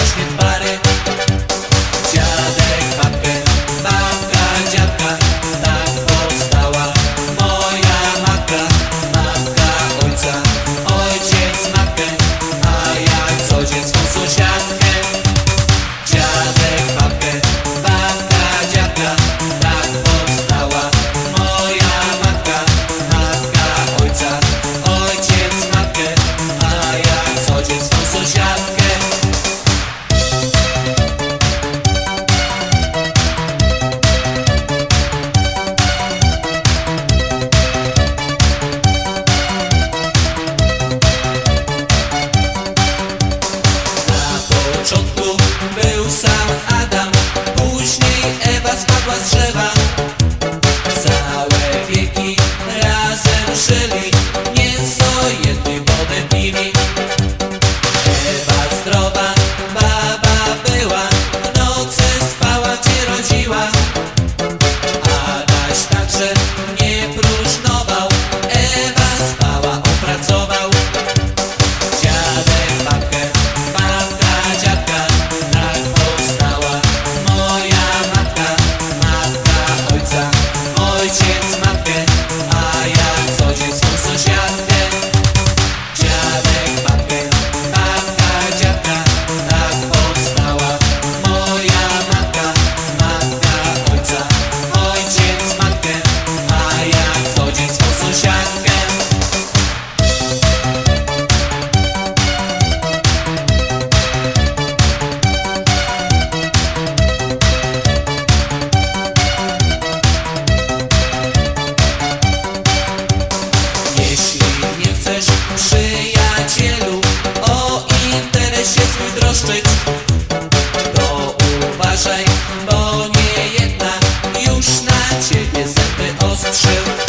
que was trzeba dosyć To uważaj, bo nie jedna Już na ciebie zęby ostrzył.